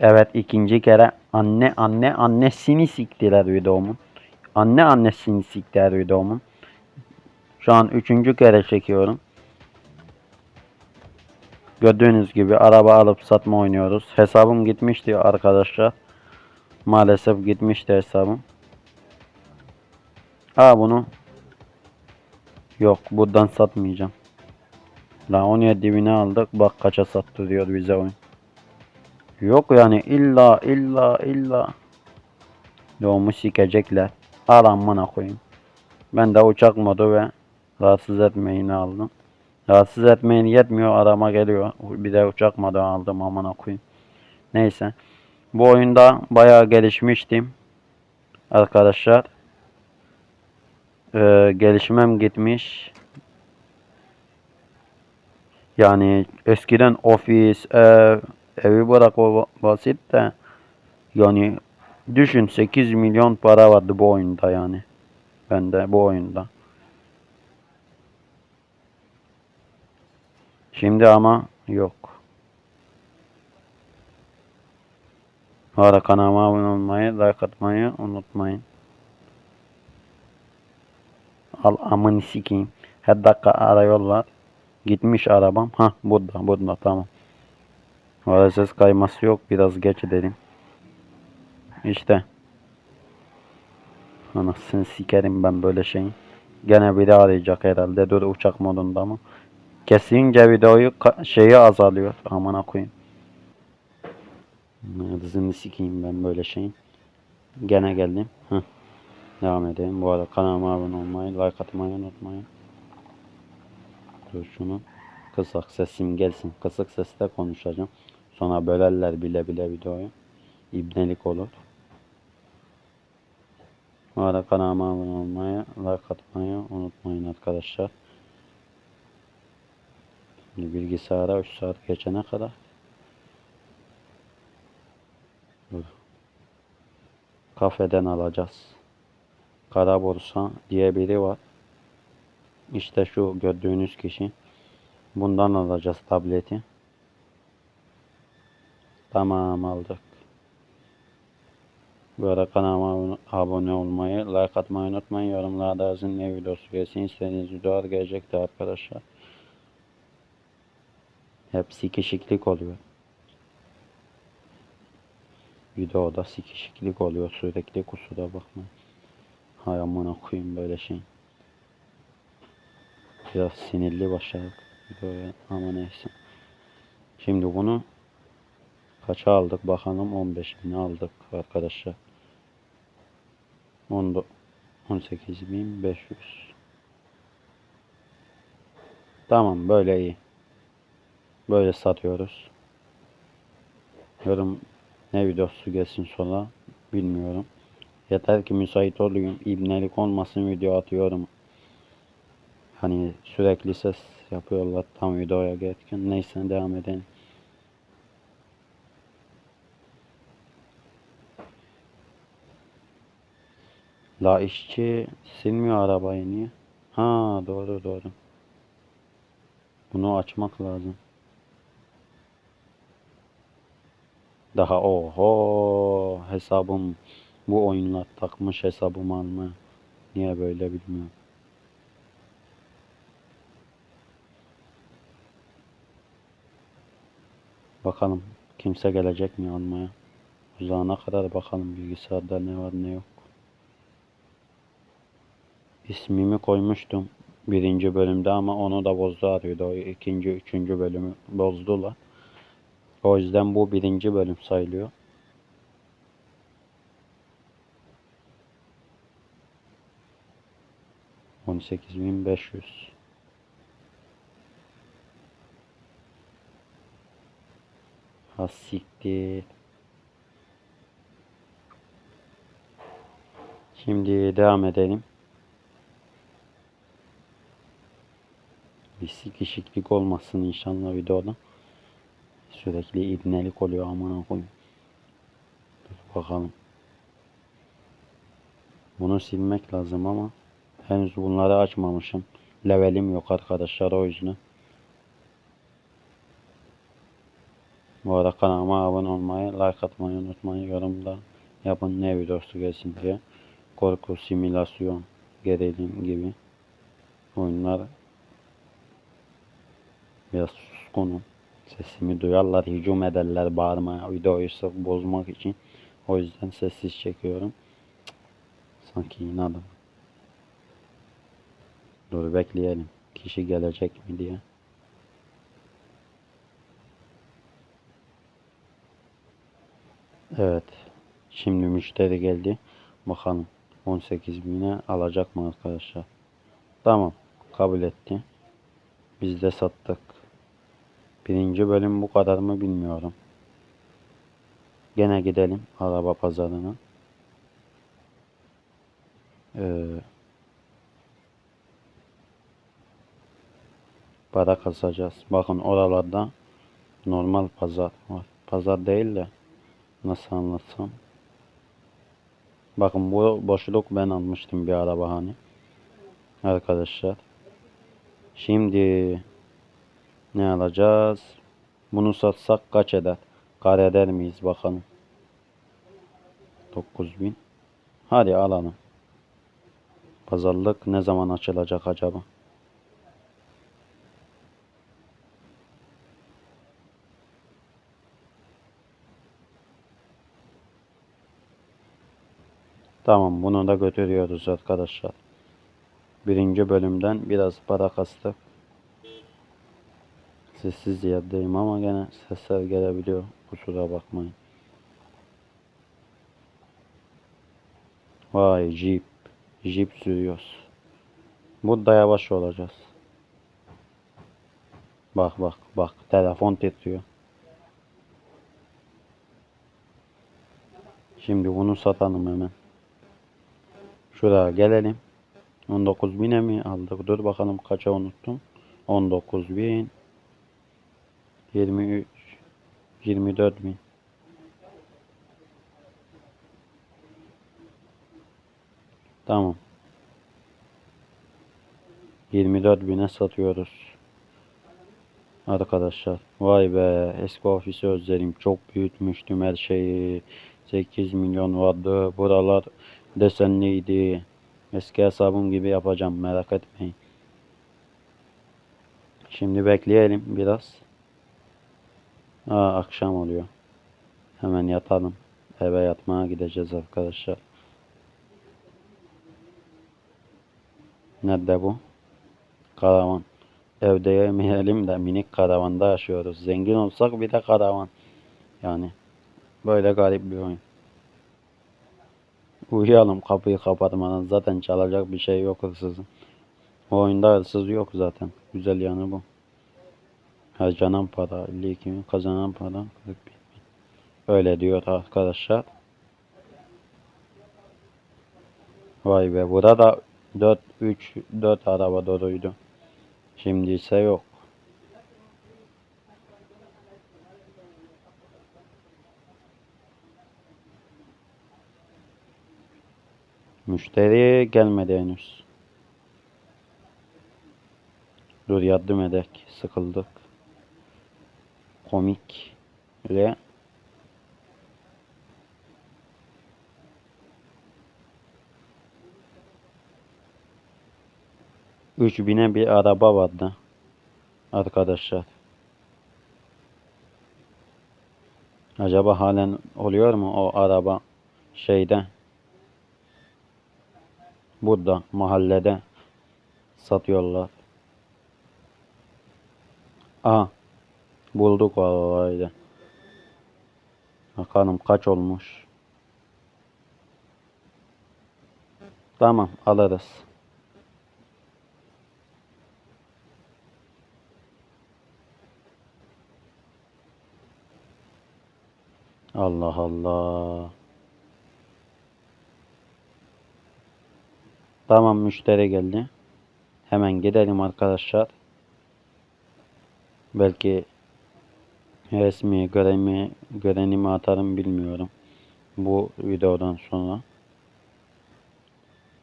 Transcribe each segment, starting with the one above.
Evet ikinci kere anne anne annesini siktiler videomun. Anne annesini siktiler videomun. Şu an üçüncü kere çekiyorum. Gördüğünüz gibi araba alıp satma oynuyoruz. Hesabım gitmişti arkadaşlar. Maalesef gitmişti hesabım. Ha bunu Yok buradan satmayacağım. La 17 bine aldık bak kaça sattı diyor bize oyun. Yok yani illa illa illa. Doğumu sikecekler. Al amına koyayım. Ben de uçak modu ve rahatsız etmeyini aldım. Rahatsız etmeyin yetmiyor arama geliyor. Bir de uçak modu aldım amına koyayım. Neyse. Bu oyunda bayağı gelişmiştim. Arkadaşlar. Ee, gelişmem gitmiş. Yani eskiden ofis, ev, evi bırak basit de yani düşün 8 milyon para vardı bu oyunda yani. Bende bu oyunda. Şimdi ama yok. Arada kanalıma abone olmayı, like atmayı unutmayın. Al amını sikeyim. Her dakika arıyorlar. Gitmiş arabam. Ha burada burada tamam. Ses kayması yok. Biraz geç edelim. İşte. Anasını sikerim ben böyle şeyin. Gene biri arayacak herhalde. Dur uçak modunda mı? Kesince videoyu şeyi azalıyor. Amına koyayım. Hızını sikeyim ben böyle şeyin. Gene geldim. Heh. Devam edelim. Bu arada kanalıma abone olmayı, like atmayı unutmayın. Dur şunu. Kısık sesim gelsin. Kısık sesle konuşacağım. Sonra bölerler bile bile videoyu. İbnelik olur. Bu arada kanalıma abone olmayı, like atmayı unutmayın arkadaşlar. Şimdi bilgisayara 3 saat geçene kadar Dur. kafeden alacağız. Kara borsa diye biri var. İşte şu gördüğünüz kişi. Bundan alacağız tableti. Tamam aldık. Bu arada kanalıma abone- olmayı, like atmayı unutmayın. Yorumlarda yazın ne videosu gelsin. İstediğiniz videolar gelecektir arkadaşlar. Hep sikişiklik oluyor. Videoda sikişiklik oluyor sürekli kusura bakmayın. Hay amına koyayım böyle şey. Biraz sinirli başladık videoya ama neyse. Şimdi bunu kaça aldık bakalım 15 bin aldık arkadaşlar. 10 18.500 Tamam böyle iyi. Böyle satıyoruz. Yorum ne videosu gelsin sonra bilmiyorum. Yeter ki müsait olayım. İbnelik olmasın video atıyorum. Hani sürekli ses yapıyorlar tam videoya gelirken. Neyse devam edelim. La işçi silmiyor arabayı niye? Ha doğru doğru. Bunu açmak lazım. Daha oho hesabım bu oyunlar takmış hesabımı almaya. Niye böyle bilmiyorum. Bakalım kimse gelecek mi almaya. Uzağına kadar bakalım bilgisayarda ne var ne yok. İsmimi koymuştum birinci bölümde ama onu da bozdu. O ikinci, üçüncü bölümü bozdular. O yüzden bu birinci bölüm sayılıyor. On sekiz bin beş yüz. Ha siktir. Şimdi devam edelim. Bir sikişiklik olmasın inşallah videoda. Sürekli ibnelik oluyor aman koyayım. Dur bakalım. Bunu silmek lazım ama henüz bunları açmamışım. Levelim yok arkadaşlar o yüzden. Bu arada kanalıma abone olmayı, like atmayı unutmayın. Yorumda yapın ne videosu gelsin diye. Korku, simülasyon, gerilim gibi oyunlar biraz suskunum. Sesimi duyarlar, hücum ederler bağırmaya, videoyu sırf bozmak için. O yüzden sessiz çekiyorum. Sanki inadım. Dur bekleyelim. Kişi gelecek mi diye. Evet. Şimdi müşteri geldi. Bakalım 18 bine alacak mı arkadaşlar? Tamam. Kabul etti. Biz de sattık. Birinci bölüm bu kadar mı bilmiyorum. Gene gidelim araba pazarına. Ee, para kasacağız. Bakın oralarda normal pazar var. Pazar değil de nasıl anlatsam. Bakın bu boşluk ben almıştım bir araba hani. Arkadaşlar. Şimdi ne alacağız? Bunu satsak kaç eder? Kar eder miyiz bakalım. 9000. Hadi alalım. Pazarlık ne zaman açılacak acaba? Tamam bunu da götürüyoruz arkadaşlar. Birinci bölümden biraz para kastık. Sessiz yerdeyim ama gene sesler gelebiliyor. Kusura bakmayın. Vay jeep. Jeep sürüyoruz. Burada yavaş olacağız. Bak bak bak. Telefon titriyor. Şimdi bunu satalım hemen. Şuraya gelelim. 19 bine mi aldık? Dur bakalım kaça unuttum. 19 bin. 23. 24 bin. Tamam. 24 bine satıyoruz. Arkadaşlar. Vay be. Eski ofisi özledim. Çok büyütmüştüm her şeyi. 8 milyon vardı. Buralar desenliydi. Eski hesabım gibi yapacağım. Merak etmeyin. Şimdi bekleyelim biraz. Aa, akşam oluyor. Hemen yatalım. Eve yatmaya gideceğiz arkadaşlar. Nerede bu? Karavan. Evde yemeyelim de minik karavanda yaşıyoruz. Zengin olsak bir de karavan. Yani böyle garip bir oyun. Uyuyalım kapıyı kapatmadan. Zaten çalacak bir şey yok hırsızın. O oyunda hırsız yok zaten. Güzel yanı bu. Harcanan para 52 bin, kazanan para 40 bin. Öyle diyor arkadaşlar. Vay be burada 4 3 4 araba doluydu. Şimdi ise yok. Müşteri gelmedi henüz. Dur yardım edek. Sıkıldık. Komik. Ve Üç bine bir araba vardı. Arkadaşlar. Acaba halen oluyor mu o araba şeyde? Burada mahallede satıyorlar. Aha. Bulduk vallahi. Bakalım kaç olmuş. Tamam alırız. Allah Allah. Tamam müşteri geldi. Hemen gidelim arkadaşlar. Belki resmi göremi, görenimi atarım bilmiyorum. Bu videodan sonra.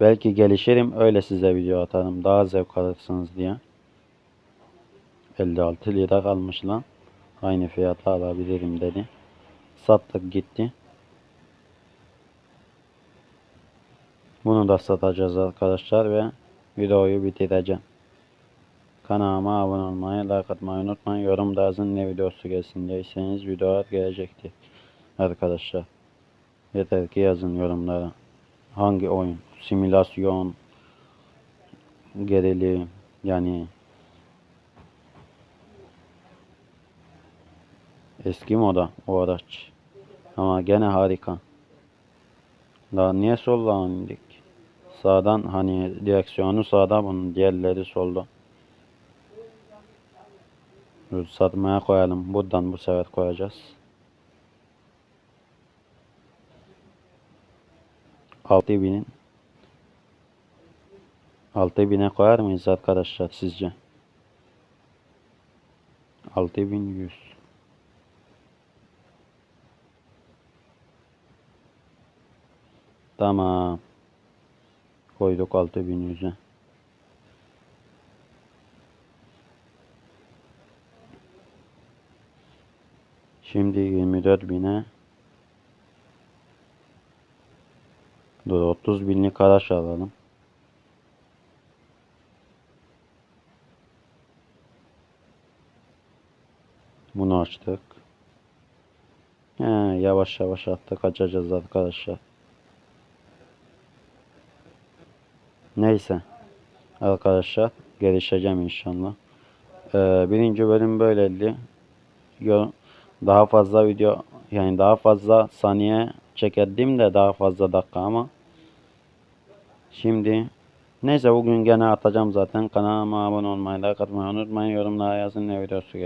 Belki gelişirim öyle size video atarım. Daha zevk alırsınız diye. 56 lira kalmış lan. Aynı fiyata alabilirim dedi. Sattık gitti. Bunu da satacağız arkadaşlar ve videoyu bitireceğim. Kanalıma abone olmayı, like atmayı unutmayın. Yorumda yazın ne videosu gelsin diyseniz videolar gelecektir. Arkadaşlar. Yeter ki yazın yorumlara. Hangi oyun? Simülasyon, gerilim, yani eski moda o araç. Ama gene harika. Daha niye soldan indik? Sağdan hani direksiyonu sağda bunun diğerleri solda. Satmaya koyalım. Buradan bu sefer koyacağız. Altı binin. Altı bine koyar mıyız arkadaşlar sizce? Altı bin yüz. Tamam. Koyduk altı bin yüze. Şimdi 24 bine Dur 30 binlik araç alalım. Bunu açtık. He, yavaş yavaş attık açacağız arkadaşlar. Neyse. Arkadaşlar gelişeceğim inşallah. Ee, birinci bölüm böyleydi. Daha fazla video yani daha fazla saniye çekerdim de daha fazla dakika ama şimdi neyse bugün gene atacağım zaten kanalıma abone olmayı like atmayı unutmayın yorumlara yazın ne videosu gelir.